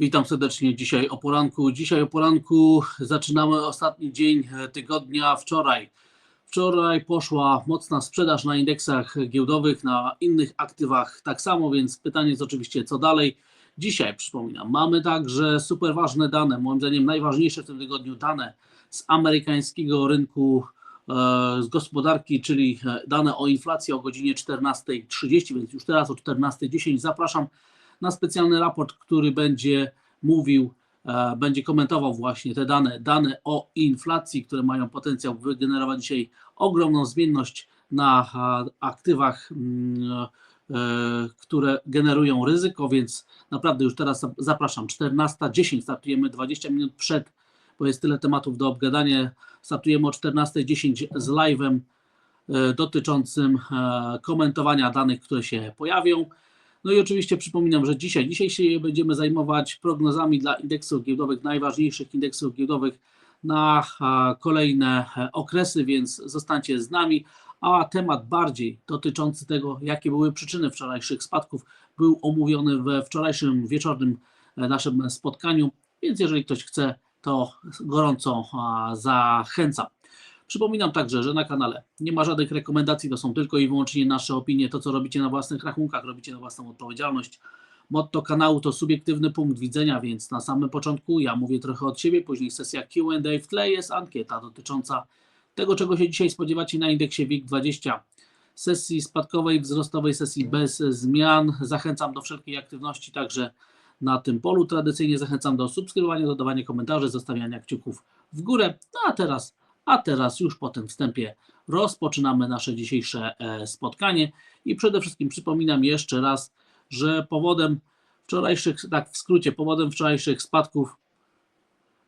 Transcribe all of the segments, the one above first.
Witam serdecznie dzisiaj o poranku. Dzisiaj o poranku zaczynamy ostatni dzień tygodnia wczoraj. Wczoraj poszła mocna sprzedaż na indeksach giełdowych, na innych aktywach tak samo, więc pytanie jest oczywiście co dalej. Dzisiaj przypominam, mamy także super ważne dane, moim zdaniem najważniejsze w tym tygodniu dane z amerykańskiego rynku e, z gospodarki, czyli dane o inflacji o godzinie 14.30, więc już teraz o 14.10 zapraszam na specjalny raport, który będzie mówił, e, będzie komentował właśnie te dane, dane o inflacji, które mają potencjał wygenerować dzisiaj ogromną zmienność na e, aktywach, mm, e, które generują ryzyko, więc naprawdę już teraz zapraszam. 14.10 startujemy 20 minut przed, bo jest tyle tematów do obgadania. Startujemy o 14.10 z live'em dotyczącym komentowania danych, które się pojawią. No i oczywiście przypominam, że dzisiaj, dzisiaj się będziemy zajmować prognozami dla indeksów giełdowych, najważniejszych indeksów giełdowych na kolejne e, okresy, więc zostańcie z nami. A temat bardziej dotyczący tego, jakie były przyczyny wczorajszych spadków, był omówiony we wczorajszym wieczornym e, naszym spotkaniu, więc jeżeli ktoś chce, to gorąco zachęcam. Przypominam także, że na kanale nie ma żadnych rekomendacji, to są tylko i wyłącznie nasze opinie, to co robicie na własnych rachunkach, robicie na własną odpowiedzialność. Motto kanału to subiektywny punkt widzenia, więc na samym początku ja mówię trochę od siebie, później sesja Q&A, w tle jest ankieta dotycząca tego, czego się dzisiaj spodziewacie na indeksie WIG20, sesji spadkowej, wzrostowej, sesji bez zmian. Zachęcam do wszelkiej aktywności także na tym polu. Tradycyjnie zachęcam do subskrybowania, dodawania komentarzy, zostawiania kciuków w górę. No a teraz a teraz już po tym wstępie rozpoczynamy nasze dzisiejsze e, spotkanie i przede wszystkim przypominam jeszcze raz, że powodem wczorajszych, tak w skrócie, powodem wczorajszych spadków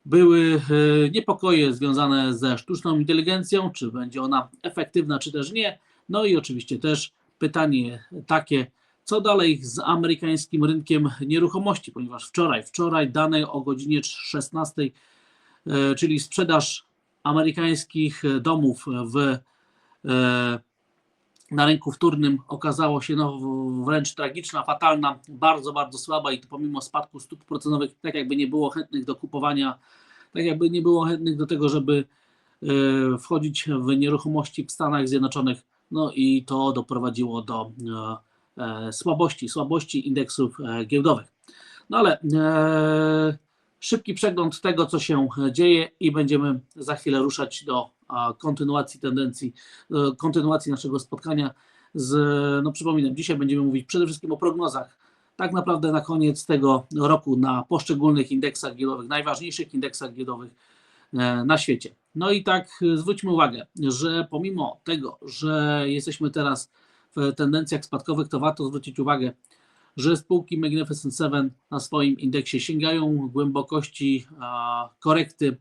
były e, niepokoje związane ze sztuczną inteligencją, czy będzie ona efektywna, czy też nie. No i oczywiście też pytanie takie, co dalej z amerykańskim rynkiem nieruchomości, ponieważ wczoraj, wczoraj dane o godzinie 16, e, czyli sprzedaż amerykańskich e, domów w, e, na rynku wtórnym okazało się no, wręcz tragiczna, fatalna, bardzo, bardzo słaba i to pomimo spadku stóp procentowych, tak jakby nie było chętnych do kupowania, tak jakby nie było chętnych do tego, żeby e, wchodzić w nieruchomości w Stanach Zjednoczonych, no i to doprowadziło do słabości, słabości indeksów giełdowych. No ale szybki przegląd tego, co się dzieje i będziemy za chwilę ruszać do kontynuacji tendencji, kontynuacji naszego spotkania z, no przypominam, dzisiaj będziemy mówić przede wszystkim o prognozach, tak naprawdę na koniec tego roku na poszczególnych indeksach giełdowych, najważniejszych indeksach giełdowych e, na świecie. No i tak zwróćmy uwagę, że pomimo tego, że jesteśmy teraz w tendencjach spadkowych, to warto zwrócić uwagę, że spółki Magnificent Seven na swoim indeksie sięgają głębokości korekty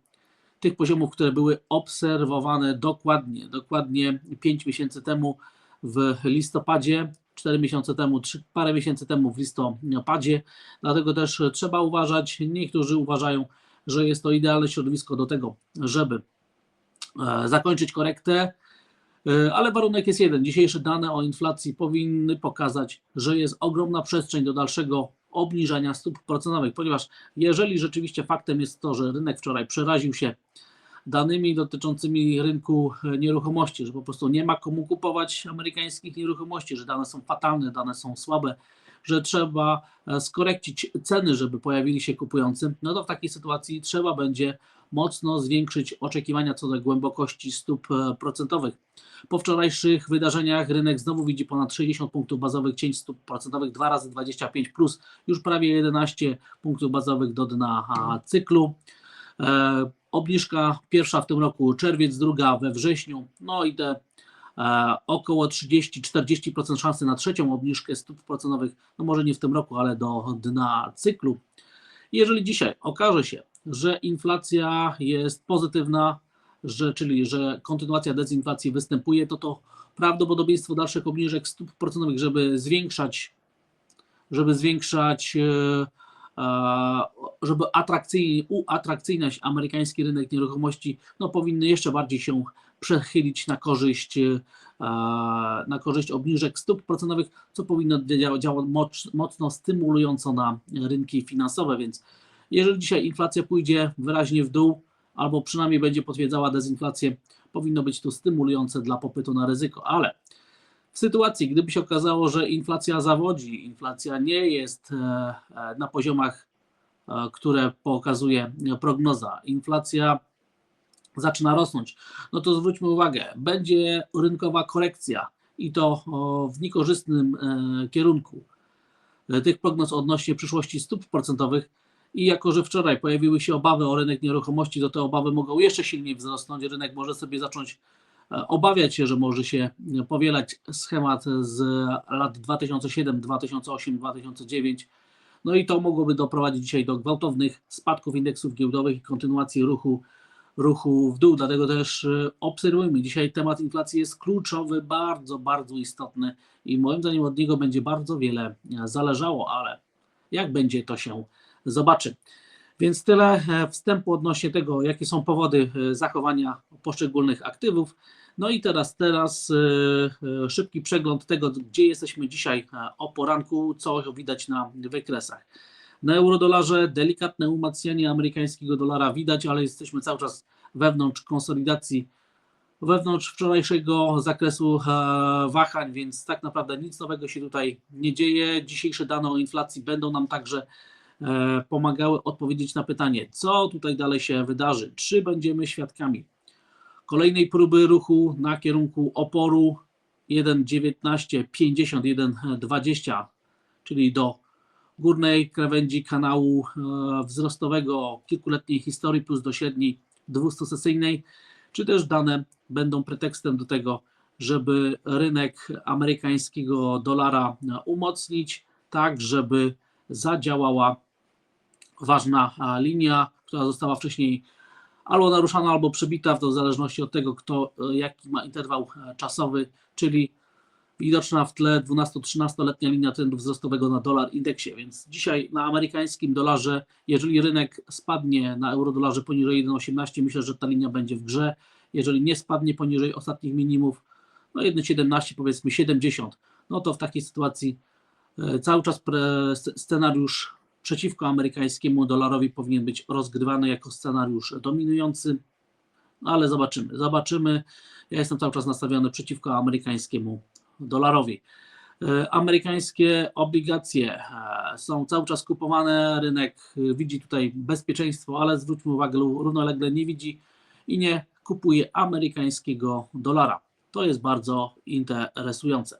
tych poziomów, które były obserwowane dokładnie, dokładnie 5 miesięcy temu w listopadzie, 4 miesiące temu, 3, parę miesięcy temu w listopadzie. Dlatego też trzeba uważać, niektórzy uważają, że jest to idealne środowisko do tego, żeby e, zakończyć korektę, ale warunek jest jeden. Dzisiejsze dane o inflacji powinny pokazać, że jest ogromna przestrzeń do dalszego obniżania stóp procentowych, ponieważ jeżeli rzeczywiście faktem jest to, że rynek wczoraj przeraził się danymi dotyczącymi rynku nieruchomości, że po prostu nie ma komu kupować amerykańskich nieruchomości, że dane są fatalne, dane są słabe, że trzeba e, skorekcić ceny, żeby pojawili się kupujący, no to w takiej sytuacji trzeba będzie mocno zwiększyć oczekiwania co do głębokości stóp e, procentowych. Po wczorajszych wydarzeniach rynek znowu widzi ponad 60 punktów bazowych cień stóp procentowych 2 razy 25 plus już prawie 11 punktów bazowych do dna cyklu. E, obniżka pierwsza w tym roku, czerwiec, druga we wrześniu, no i te około 30-40% szansy na trzecią obniżkę stóp procentowych, no może nie w tym roku, ale do dna cyklu. Jeżeli dzisiaj okaże się, że inflacja jest pozytywna, że, czyli że kontynuacja dezinflacji występuje, to to prawdopodobieństwo dalszych obniżek stóp procentowych, żeby zwiększać, żeby zwiększać, e, e, żeby atrakcyjnie, uatrakcyjniać amerykański rynek nieruchomości, no powinny jeszcze bardziej się przechylić na korzyść, e, na korzyść obniżek stóp procentowych, co powinno działać mocno stymulująco na rynki finansowe, więc jeżeli dzisiaj inflacja pójdzie wyraźnie w dół, albo przynajmniej będzie potwierdzała dezinflację, powinno być to stymulujące dla popytu na ryzyko, ale w sytuacji, gdyby się okazało, że inflacja zawodzi, inflacja nie jest na poziomach, które pokazuje prognoza, inflacja zaczyna rosnąć, no to zwróćmy uwagę, będzie rynkowa korekcja i to w niekorzystnym e, kierunku tych prognoz odnośnie przyszłości stóp procentowych. I jako, że wczoraj pojawiły się obawy o rynek nieruchomości, to te obawy mogą jeszcze silniej wzrosnąć. Rynek może sobie zacząć e, obawiać się, że może się powielać schemat z lat 2007, 2008, 2009. No i to mogłoby doprowadzić dzisiaj do gwałtownych spadków indeksów giełdowych i kontynuacji ruchu ruchu w dół, dlatego też e, obserwujmy. Dzisiaj temat inflacji jest kluczowy, bardzo, bardzo istotny i moim zdaniem od niego będzie bardzo wiele e, zależało, ale jak będzie, to się zobaczy. Więc tyle e, wstępu odnośnie tego, jakie są powody zachowania poszczególnych aktywów. No i teraz, teraz szybki przegląd tego, gdzie jesteśmy dzisiaj o poranku, co widać na wykresach. Na eurodolarze delikatne umacnianie amerykańskiego dolara widać, ale jesteśmy cały czas wewnątrz konsolidacji, wewnątrz wczorajszego zakresu e, wahań, więc tak naprawdę nic nowego się tutaj nie dzieje. Dzisiejsze dane o inflacji będą nam także e, pomagały odpowiedzieć na pytanie, co tutaj dalej się wydarzy, czy będziemy świadkami kolejnej próby ruchu na kierunku oporu 1,1950, 1,20, czyli do górnej krawędzi kanału e, wzrostowego kilkuletniej historii plus do średniej 200-sesyjnej, czy też dane będą pretekstem do tego, żeby rynek amerykańskiego dolara umocnić, tak żeby zadziałała ważna linia, która została wcześniej albo naruszana, albo przebita, w zależności od tego, kto jaki ma interwał czasowy, czyli widoczna w tle 12-13-letnia linia trendu wzrostowego na dolar indeksie, więc dzisiaj na amerykańskim dolarze, jeżeli rynek spadnie na eurodolarze poniżej 1,18, myślę, że ta linia będzie w grze. Jeżeli nie spadnie poniżej ostatnich minimów, no 1,17 powiedzmy 70, no to w takiej sytuacji e, cały czas scenariusz przeciwko amerykańskiemu dolarowi powinien być rozgrywany jako scenariusz dominujący, no ale zobaczymy, zobaczymy. Ja jestem cały czas nastawiony przeciwko amerykańskiemu dolarowi. E, amerykańskie obligacje e, są cały czas kupowane, rynek e, widzi tutaj bezpieczeństwo, ale zwróćmy uwagę, równolegle nie widzi i nie kupuje amerykańskiego dolara. To jest bardzo interesujące.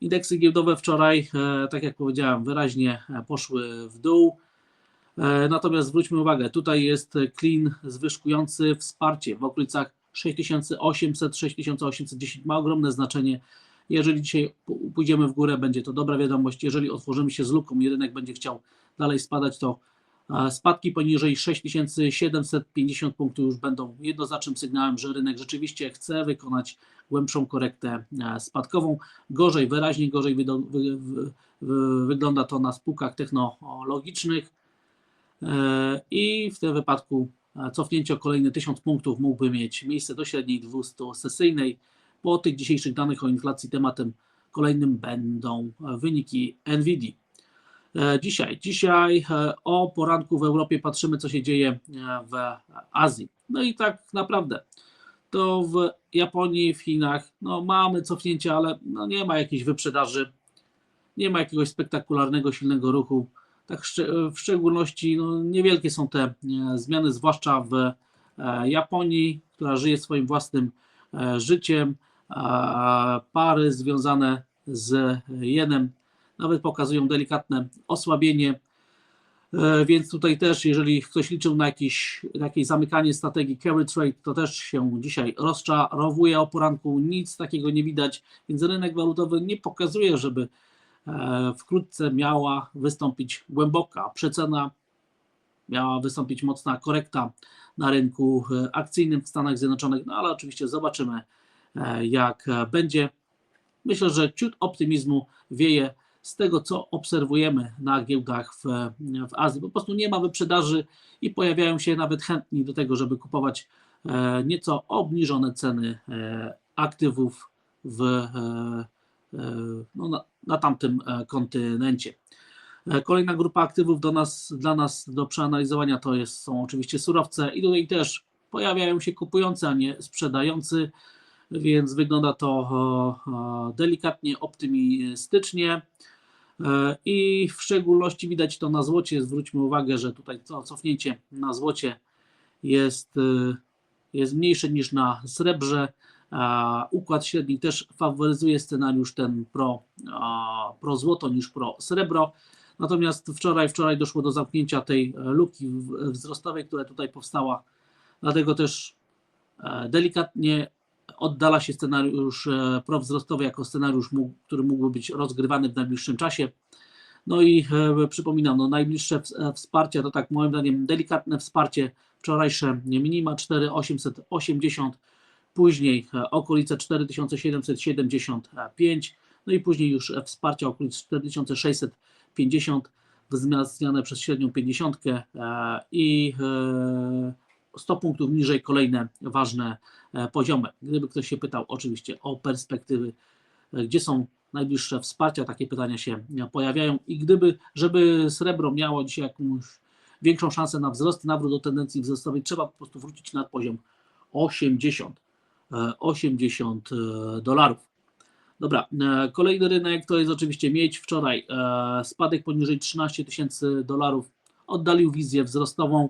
Indeksy giełdowe wczoraj, tak jak powiedziałem, wyraźnie poszły w dół. Natomiast zwróćmy uwagę, tutaj jest clean zwyżkujący wsparcie w okolicach 6800-6810 ma ogromne znaczenie jeżeli dzisiaj pójdziemy w górę, będzie to dobra wiadomość. Jeżeli otworzymy się z luką rynek będzie chciał dalej spadać, to e, spadki poniżej 6750 punktów już będą jednoznacznym sygnałem, że rynek rzeczywiście chce wykonać głębszą korektę e, spadkową. Gorzej, wyraźnie gorzej wygląda to na spółkach technologicznych e, i w tym wypadku cofnięcie o kolejne 1000 punktów mógłby mieć miejsce do średniej 200 sesyjnej. Po tych dzisiejszych danych o inflacji tematem kolejnym będą wyniki NVIDIA. E, dzisiaj, dzisiaj e, o poranku w Europie patrzymy, co się dzieje e, w Azji. No i tak naprawdę to w Japonii, w Chinach, no mamy cofnięcie, ale no nie ma jakiejś wyprzedaży, nie ma jakiegoś spektakularnego, silnego ruchu. Tak w szczególności no, niewielkie są te zmiany, zwłaszcza w Japonii, która żyje swoim własnym życiem pary związane z jenem nawet pokazują delikatne osłabienie, e, więc tutaj też, jeżeli ktoś liczył na jakieś, na jakieś zamykanie strategii carry trade, to też się dzisiaj rozczarowuje. O poranku, nic takiego nie widać, więc rynek walutowy nie pokazuje, żeby e, wkrótce miała wystąpić głęboka przecena, miała wystąpić mocna korekta na rynku e, akcyjnym w Stanach Zjednoczonych, no ale oczywiście zobaczymy, E, jak będzie. Myślę, że ciut optymizmu wieje z tego, co obserwujemy na giełdach w, w Azji. Po prostu nie ma wyprzedaży i pojawiają się nawet chętni do tego, żeby kupować e, nieco obniżone ceny e, aktywów w, e, e, no, na, na tamtym e, kontynencie. E, Kolejna grupa aktywów do nas, dla nas do przeanalizowania to jest, są oczywiście surowce i tutaj też pojawiają się kupujący, a nie sprzedający, więc wygląda to e, e, delikatnie optymistycznie i w szczególności widać to na złocie. Zwróćmy uwagę, że tutaj to cofnięcie na złocie jest, jest mniejsze niż na srebrze. Układ średni też faworyzuje scenariusz ten pro, pro złoto niż pro srebro. Natomiast wczoraj, wczoraj doszło do zamknięcia tej e, luki w- wzrostowej, która tutaj powstała. Dlatego też e, delikatnie oddala się scenariusz e, prowzrostowy jako scenariusz, który mógłby być rozgrywany w najbliższym czasie. No i e, przypominam, no najbliższe ws- e, wsparcie to tak moim zdaniem delikatne wsparcie, wczorajsze minima 4880, później e, okolice 4775, no i później już e, wsparcie okolic 4650, wzmacniane przez średnią 50 e, i e, 100 punktów niżej kolejne ważne e, poziomy. Gdyby ktoś się pytał oczywiście o perspektywy, e, gdzie są najbliższe wsparcia, takie pytania się e, pojawiają i gdyby, żeby srebro miało dzisiaj jakąś większą szansę na wzrost, nawrót do tendencji wzrostowej, trzeba po prostu wrócić na poziom 80, e, 80 e, dolarów. Dobra, e, kolejny rynek to jest oczywiście miedź. Wczoraj e, spadek poniżej 13 tysięcy dolarów oddalił wizję wzrostową,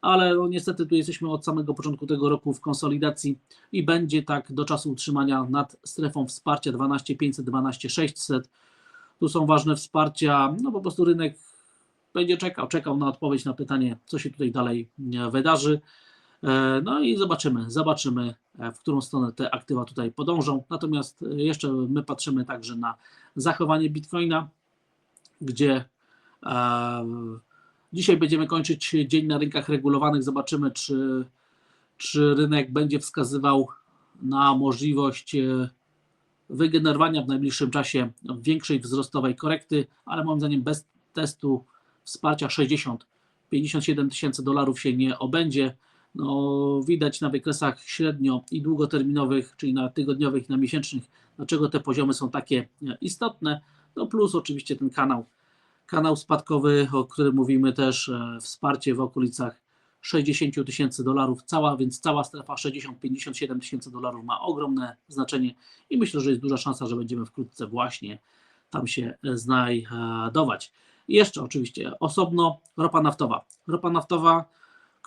ale no, niestety tu jesteśmy od samego początku tego roku w konsolidacji i będzie tak do czasu utrzymania nad strefą wsparcia 12500, 12600. Tu są ważne wsparcia, no po prostu rynek będzie czekał, czekał na odpowiedź na pytanie, co się tutaj dalej e, wydarzy. E, No i zobaczymy, zobaczymy, e, w którą stronę te aktywa tutaj podążą. Natomiast e, jeszcze my patrzymy także na zachowanie Bitcoina, gdzie dzisiaj będziemy kończyć dzień na rynkach regulowanych. Zobaczymy, czy, czy rynek będzie wskazywał na możliwość wygenerowania w najbliższym czasie większej wzrostowej korekty, ale moim zdaniem bez testu wsparcia 60 57 tysięcy dolarów się nie obędzie. No, widać na wykresach średnio i długoterminowych, czyli na tygodniowych i na miesięcznych, dlaczego te poziomy są takie e, istotne. No plus oczywiście ten kanał, kanał spadkowy, o którym mówimy też, e, wsparcie w okolicach 60 tysięcy dolarów, cała, więc cała strefa 60-57 tysięcy dolarów ma ogromne znaczenie i myślę, że jest duża szansa, że będziemy wkrótce właśnie tam się e, znajdować. I jeszcze oczywiście osobno ropa naftowa. Ropa naftowa,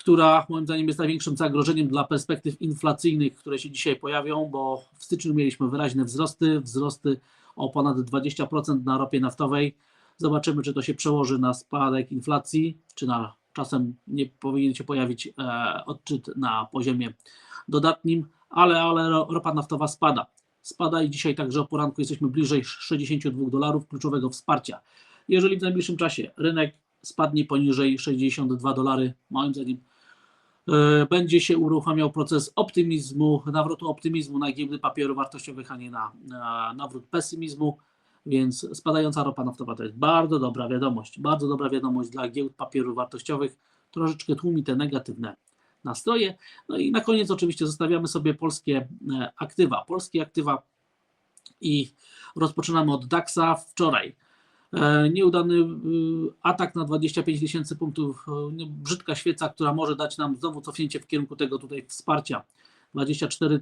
która moim zdaniem jest największym zagrożeniem dla perspektyw inflacyjnych, które się dzisiaj pojawią, bo w styczniu mieliśmy wyraźne wzrosty, wzrosty o ponad 20% na ropie naftowej. Zobaczymy, czy to się przełoży na spadek inflacji, czy na czasem nie powinien się pojawić e, odczyt na poziomie dodatnim, ale, ale ro- ropa naftowa spada. Spada i dzisiaj także o poranku jesteśmy bliżej 62 dolarów kluczowego wsparcia. Jeżeli w najbliższym czasie rynek spadnie poniżej 62 dolary, moim zdaniem będzie się uruchamiał proces optymizmu, nawrotu optymizmu na giełdy papierów wartościowych, a nie na, na nawrót pesymizmu. Więc spadająca ropa naftowa to jest bardzo dobra wiadomość. Bardzo dobra wiadomość dla giełd papierów wartościowych. Troszeczkę tłumi te negatywne nastroje. No i na koniec oczywiście zostawiamy sobie polskie e, aktywa. Polskie aktywa i rozpoczynamy od DAX-a wczoraj. E, Nieudany y, atak na 25 tysięcy punktów, e, brzydka świeca, która może dać nam znowu cofnięcie w kierunku tego tutaj wsparcia. 24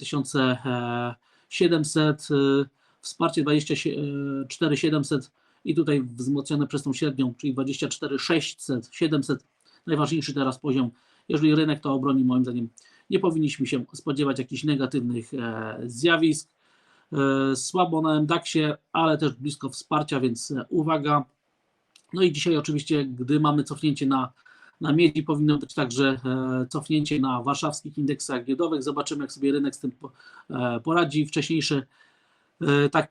700, y, wsparcie 24 700 i tutaj wzmocnione przez tą średnią, czyli 24 600, 700, najważniejszy teraz poziom. Jeżeli rynek to obroni, moim zdaniem nie powinniśmy się spodziewać jakichś negatywnych e, zjawisk. E, Słabo na MDAX-ie, ale też blisko wsparcia, więc e, uwaga. No i dzisiaj oczywiście, gdy mamy cofnięcie na, na miedzi, powinno być także e, cofnięcie na warszawskich indeksach giełdowych. Zobaczymy, jak sobie rynek z tym po- poradzi. Wcześniejszy, tak,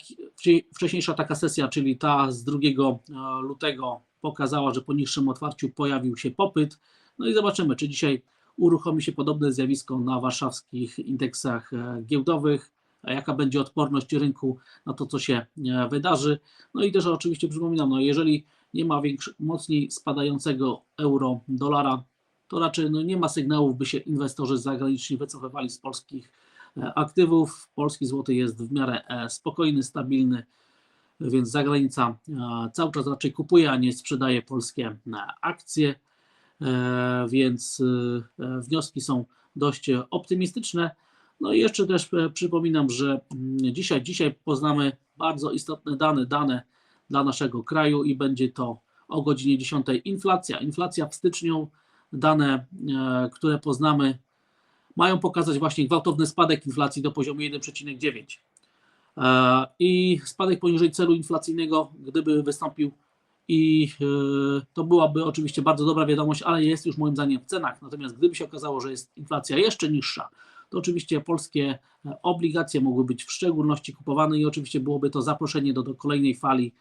wcześniejsza taka sesja, czyli ta z 2 e, lutego, pokazała, że po niższym otwarciu pojawił się popyt. No i zobaczymy, czy dzisiaj uruchomi się podobne zjawisko na warszawskich indeksach giełdowych, jaka będzie odporność rynku na to, co się e, wydarzy. No i też oczywiście przypominam, no jeżeli nie ma mocniej spadającego euro, dolara, to raczej no, nie ma sygnałów, by się inwestorzy zagraniczni wycofywali z polskich e, aktywów. Polski złoty jest w miarę e, spokojny, stabilny, więc zagranica cały czas raczej kupuje, a nie sprzedaje polskie akcje, więc wnioski są dość optymistyczne. No i jeszcze też e, przypominam, że mm, dzisiaj, dzisiaj poznamy bardzo istotne dane, dane dla naszego kraju i będzie to o godzinie 10 inflacja. Inflacja w styczniu, dane, e, które poznamy, mają pokazać właśnie gwałtowny spadek inflacji do poziomu 1,9. E, I spadek poniżej celu inflacyjnego, gdyby wystąpił, i to byłaby oczywiście bardzo dobra wiadomość, ale jest już moim zdaniem w cenach. Natomiast gdyby się okazało, że jest inflacja jeszcze niższa, to oczywiście polskie e, obligacje mogły być w szczególności kupowane i oczywiście byłoby to zaproszenie do, do kolejnej fali,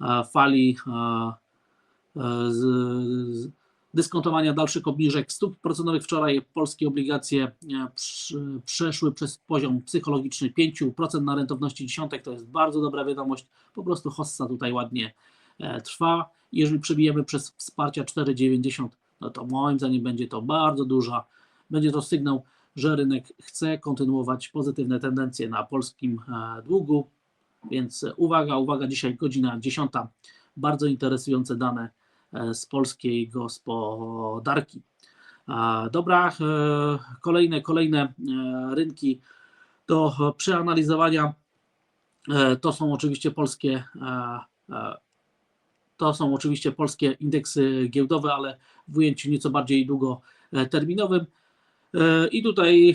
e, fali e, z, z dyskontowania dalszych obniżek stóp procentowych. Wczoraj polskie obligacje przeszły przez poziom psychologiczny 5% na rentowności dziesiątek. To jest bardzo dobra wiadomość. Po prostu hossa tutaj ładnie trwa. Jeżeli przebijemy przez wsparcia 4,90, no to moim zdaniem będzie to bardzo duża, będzie to sygnał, że rynek chce kontynuować pozytywne tendencje na polskim e, długu. Więc e, uwaga, uwaga, dzisiaj godzina 10. Bardzo interesujące dane e, z polskiej gospodarki. Dobra, kolejne, kolejne rynki do przeanalizowania to są oczywiście polskie to są oczywiście polskie indeksy giełdowe, ale w ujęciu nieco bardziej długoterminowym. E, I tutaj e,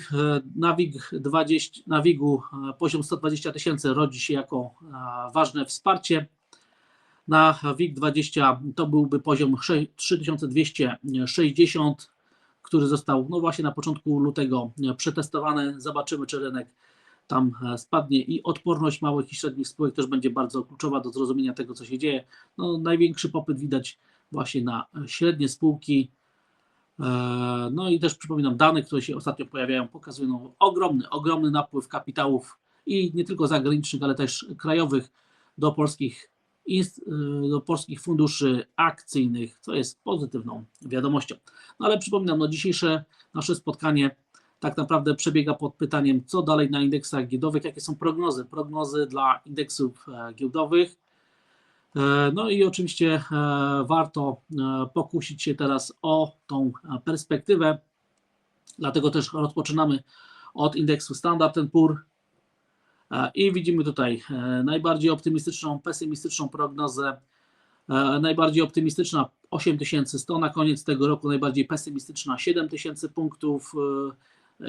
na WIG 20, na WIG-u e, poziom 120 tysięcy rodzi się jako ważne wsparcie. Na WIG 20 to byłby poziom sze- 3260, który został no właśnie na początku lutego przetestowany. Zobaczymy, czy rynek tam spadnie i odporność małych i średnich spółek też będzie bardzo kluczowa do zrozumienia tego, co się dzieje. No, największy popyt widać właśnie na średnie spółki. E, No i też przypominam, dane, które się ostatnio pojawiają, pokazują ogromny, ogromny napływ kapitałów i nie tylko zagranicznych, ale też krajowych do polskich, e, do polskich funduszy akcyjnych, co jest pozytywną wiadomością. No ale przypominam, no dzisiejsze nasze spotkanie tak naprawdę przebiega pod pytaniem, co dalej na indeksach giełdowych, jakie są prognozy, prognozy dla indeksów e, giełdowych. E, No i oczywiście e, warto e, pokusić się teraz o tą perspektywę, dlatego też rozpoczynamy od indeksu Standard Poor i widzimy tutaj najbardziej optymistyczną, pesymistyczną prognozę. Najbardziej optymistyczna 8100 na koniec tego roku, najbardziej pesymistyczna 7000 punktów.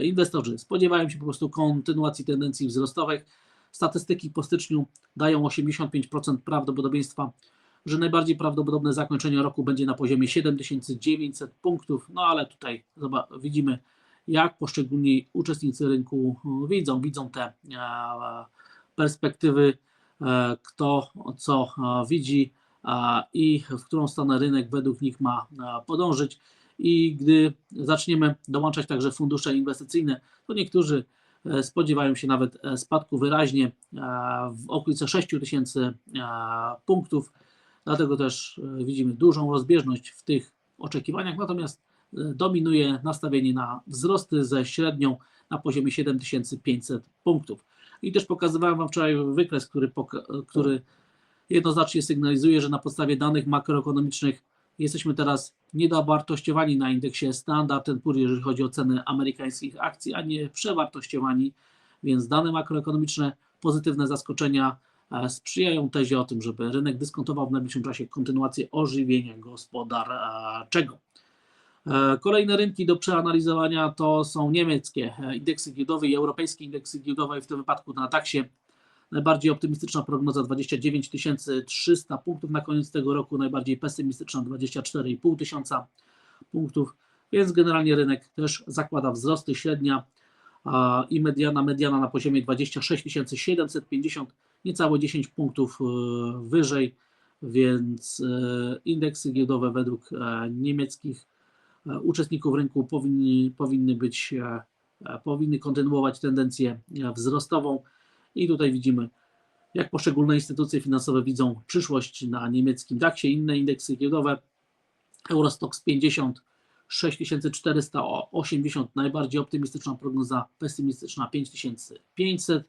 Inwestorzy spodziewają się po prostu kontynuacji tendencji wzrostowych. Statystyki po styczniu dają 85% prawdopodobieństwa, że najbardziej prawdopodobne zakończenie roku będzie na poziomie 7900 punktów. No ale tutaj widzimy, jak poszczególni uczestnicy rynku widzą, widzą te e, perspektywy, e, kto co e, widzi i w którą stronę rynek według nich ma podążyć. I gdy zaczniemy dołączać także fundusze inwestycyjne, to niektórzy spodziewają się nawet e, spadku wyraźnie e, w okolice 6 tysięcy e, punktów. Dlatego też e, widzimy dużą rozbieżność w tych oczekiwaniach, natomiast e, dominuje nastawienie na wzrosty ze średnią na poziomie 7500 punktów. I też pokazywałem Wam wczoraj wykres, który, który jednoznacznie sygnalizuje, że na podstawie danych makroekonomicznych jesteśmy teraz niedowartościowani na indeksie Standard Poor's, jeżeli chodzi o ceny amerykańskich akcji, a nie przewartościowani, więc dane makroekonomiczne, pozytywne zaskoczenia e, sprzyjają tezie o tym, żeby rynek dyskontował w najbliższym czasie kontynuację ożywienia gospodarczego. E, Kolejne rynki do przeanalizowania to są niemieckie e, indeksy giełdowe i europejskie indeksy giełdowe, w tym wypadku na DAX-ie najbardziej optymistyczna prognoza 29 300 punktów na koniec tego roku, najbardziej pesymistyczna 24,5 tysiąca punktów, więc generalnie rynek też zakłada wzrosty średnia i mediana, mediana na poziomie 26 750, niecałe 10 punktów e, wyżej, więc e, indeksy giełdowe według e, niemieckich uczestników rynku powinni, powinny być, powinny kontynuować tendencję wzrostową i tutaj widzimy, jak poszczególne instytucje finansowe widzą przyszłość na niemieckim DAX-ie, inne indeksy giełdowe. Eurostox 50 6480, najbardziej optymistyczna prognoza, pesymistyczna 5500.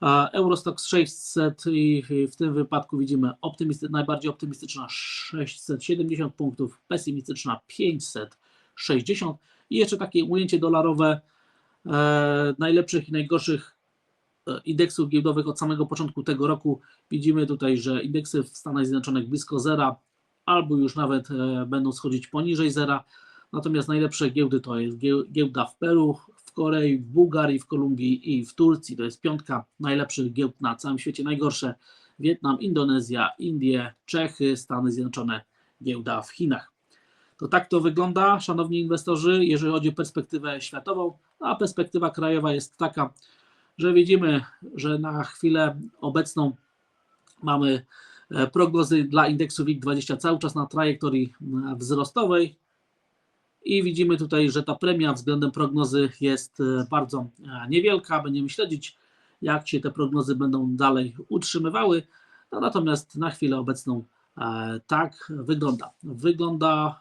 A Eurostox 600 i w tym wypadku widzimy optymisty, najbardziej optymistyczna 670 punktów, pesymistyczna 560 i jeszcze takie ujęcie dolarowe e, najlepszych i najgorszych indeksów giełdowych od samego początku tego roku. Widzimy tutaj, że indeksy w Stanach Zjednoczonych blisko zera albo już nawet e, będą schodzić poniżej zera. Natomiast najlepsze giełdy to jest gieł- giełda w Peru, w Korei, w Bułgarii, w Kolumbii i w Turcji. To jest piątka najlepszych giełd na całym świecie. Najgorsze Wietnam, Indonezja, Indie, Czechy, Stany Zjednoczone, giełda w Chinach. To tak to wygląda, szanowni inwestorzy, jeżeli chodzi o perspektywę światową, a perspektywa krajowa jest taka, że widzimy, że na chwilę obecną mamy e, prognozy dla indeksu WIG20 cały czas na trajektorii e, wzrostowej i widzimy tutaj, że ta premia względem prognozy jest e, bardzo niewielka. Będziemy śledzić, jak się te prognozy będą dalej utrzymywały. No, natomiast na chwilę obecną tak wygląda. Wygląda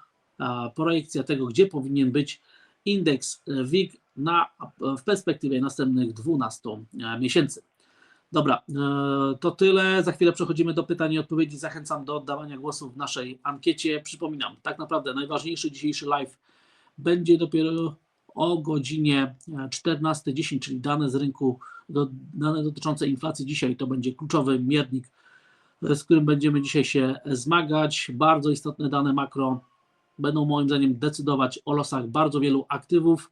projekcja tego, gdzie powinien być indeks WIG na, w perspektywie następnych 12 e, miesięcy. Dobra, e, to tyle. Za chwilę przechodzimy do pytań i odpowiedzi. Zachęcam do oddawania głosu w naszej ankiecie. Przypominam, tak naprawdę najważniejszy dzisiejszy live będzie dopiero o godzinie 14.10, czyli dane z rynku, dane dotyczące inflacji dzisiaj. To będzie kluczowy miernik, z którym będziemy dzisiaj się zmagać. Bardzo istotne dane makro będą moim zdaniem decydować o losach bardzo wielu aktywów.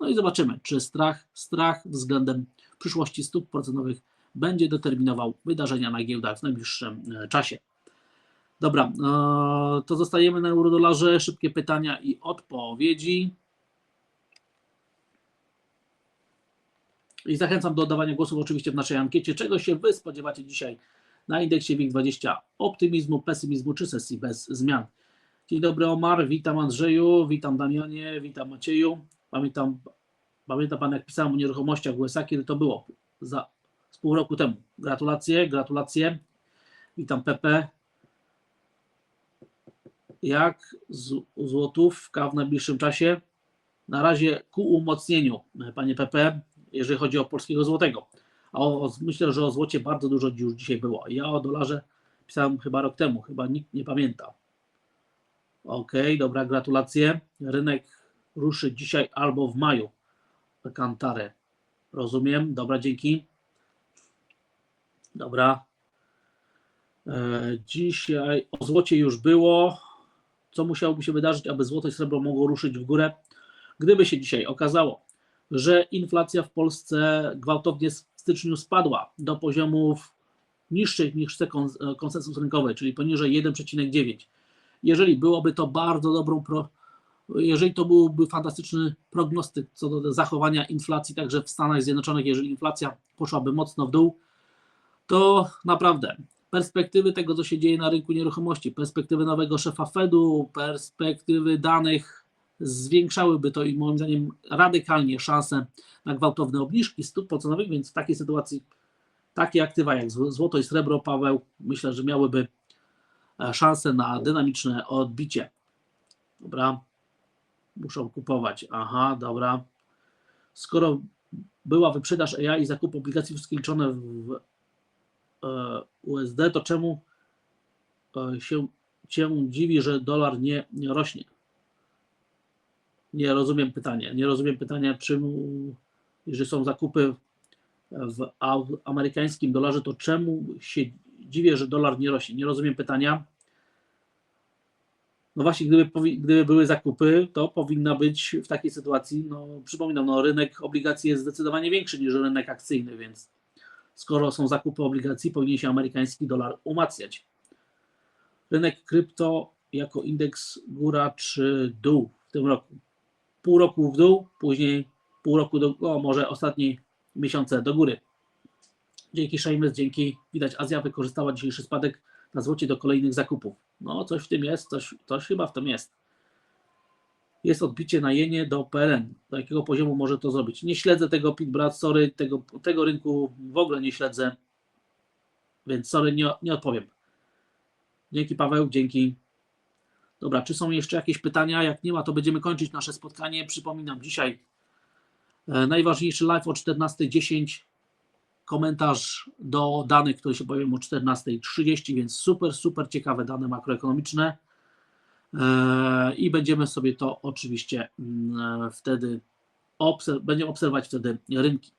No i zobaczymy, czy strach, strach względem przyszłości stóp procentowych będzie determinował wydarzenia na giełdach w najbliższym e, czasie. Dobra, e, to zostajemy na eurodolarze. Szybkie pytania i odpowiedzi. I zachęcam do oddawania głosów oczywiście w naszej ankiecie. Czego się Wy spodziewacie dzisiaj na indeksie WIG20? Optymizmu, pesymizmu czy sesji bez zmian? Dzień dobry Omar, witam Andrzeju, witam Damianie, witam Macieju. Pamiętam, pamięta Pan jak pisałem o nieruchomościach w USA, kiedy to było? Za, z pół roku temu. Gratulacje, gratulacje. Witam Pepe. Jak z- złotówka w najbliższym czasie? Na razie ku umocnieniu, Panie Pepe, jeżeli chodzi o polskiego złotego. A o, myślę, że o złocie bardzo dużo już dzisiaj było. Ja o dolarze pisałem chyba rok temu, chyba nikt nie pamięta. Okej, dobra, gratulacje. Rynek ruszy dzisiaj albo w maju. Kantarę. Rozumiem, dobra, dzięki. Dobra. E, Dzisiaj o złocie już było. Co musiałoby się wydarzyć, aby złoto i srebro mogło ruszyć w górę? Gdyby się dzisiaj okazało, że inflacja w Polsce gwałtownie w styczniu spadła do poziomów niższych niż te kon- konsensus rynkowy, czyli poniżej 1,9. Jeżeli byłoby to bardzo dobrą pro, jeżeli to byłby fantastyczny prognostyk co do zachowania inflacji także w Stanach Zjednoczonych, jeżeli inflacja poszłaby mocno w dół, to naprawdę perspektywy tego, co się dzieje na rynku nieruchomości, perspektywy nowego szefa Fedu, perspektywy danych zwiększałyby to i moim zdaniem radykalnie szanse na gwałtowne obniżki stóp procentowych, więc w takiej sytuacji takie aktywa jak zł- złoto i srebro, Paweł, myślę, że miałyby e, szansę na dynamiczne odbicie. Dobra, muszą kupować. Aha, dobra. Skoro była wyprzedaż AI i zakup obligacji liczone w e, USD, to czemu e, się cię dziwi, że dolar nie, nie rośnie? Nie rozumiem pytania. Nie rozumiem pytania, czemu, jeżeli są zakupy w amerykańskim dolarze, to czemu się dziwię, że dolar nie rośnie? Nie rozumiem pytania. No właśnie, gdyby, gdyby były zakupy, to powinna być w takiej sytuacji, no przypominam, no rynek obligacji jest zdecydowanie większy niż rynek akcyjny, więc skoro są zakupy obligacji, powinien się amerykański dolar umacniać. Rynek krypto jako indeks góra czy dół w tym roku? Pół roku w dół, później pół roku do, o może ostatnie miesiące do góry. Dzięki Seamus, dzięki, widać Azja wykorzystała dzisiejszy spadek na złocie do kolejnych zakupów. No, coś w tym jest, coś, coś chyba w tym jest. Jest odbicie na jenie do PLN. Do jakiego poziomu może to zrobić? Nie śledzę tego Pitbrat, sorry, tego, tego rynku w ogóle nie śledzę, więc sorry, nie, nie odpowiem. Dzięki Paweł, dzięki. Dobra, czy są jeszcze jakieś pytania? Jak nie ma, to będziemy kończyć nasze spotkanie. Przypominam, dzisiaj e, najważniejszy live o 14.10. Komentarz do danych, które się pojawią o 14.30, więc super, super ciekawe dane makroekonomiczne. E, I będziemy sobie to oczywiście mm, wtedy obserw- będziemy obserwować wtedy rynki.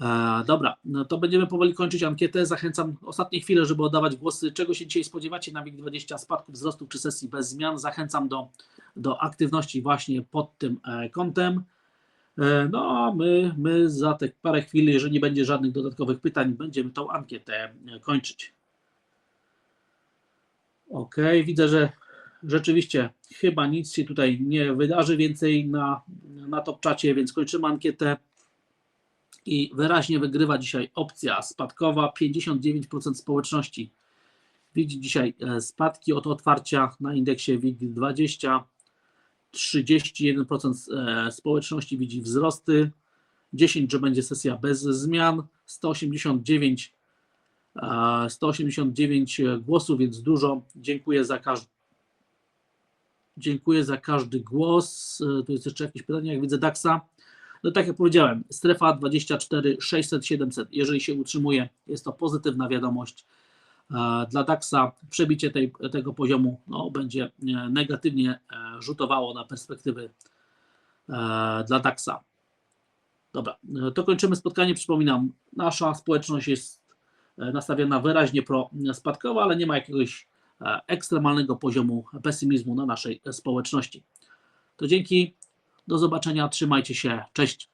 E, Dobra, no to będziemy powoli kończyć ankietę. Zachęcam ostatnie chwile, żeby oddawać głosy. Czego się dzisiaj spodziewacie na WIG20 spadków, wzrostów czy sesji bez zmian? Zachęcam do, do aktywności właśnie pod tym e, kątem. E, No, a my, my za te parę chwil, jeżeli nie będzie żadnych dodatkowych pytań, będziemy tą ankietę e, kończyć. Ok, widzę, że rzeczywiście chyba nic się tutaj nie wydarzy więcej na, na top czacie, więc kończymy ankietę i wyraźnie wygrywa dzisiaj opcja spadkowa. 59% społeczności widzi dzisiaj e, spadki od otwarcia na indeksie WIG20. 31% e, społeczności widzi wzrosty. 10, że będzie sesja bez zmian. 189, e, 189 głosów, więc dużo. Dziękuję za każdy. Dziękuję za każdy głos. E, Tu jest jeszcze jakieś pytanie, jak widzę DAX-a. No tak jak powiedziałem, strefa 24 600 700, jeżeli się utrzymuje, jest to pozytywna wiadomość e, dla DAX-a. Przebicie tej, tego poziomu no, będzie e, negatywnie e, rzutowało na perspektywy e, dla DAX-a. Dobra, e, to kończymy spotkanie. Przypominam, nasza społeczność jest e, nastawiona wyraźnie pro-spadkowo, ale nie ma jakiegoś e, ekstremalnego poziomu pesymizmu na naszej społeczności. To dzięki, do zobaczenia, trzymajcie się, cześć.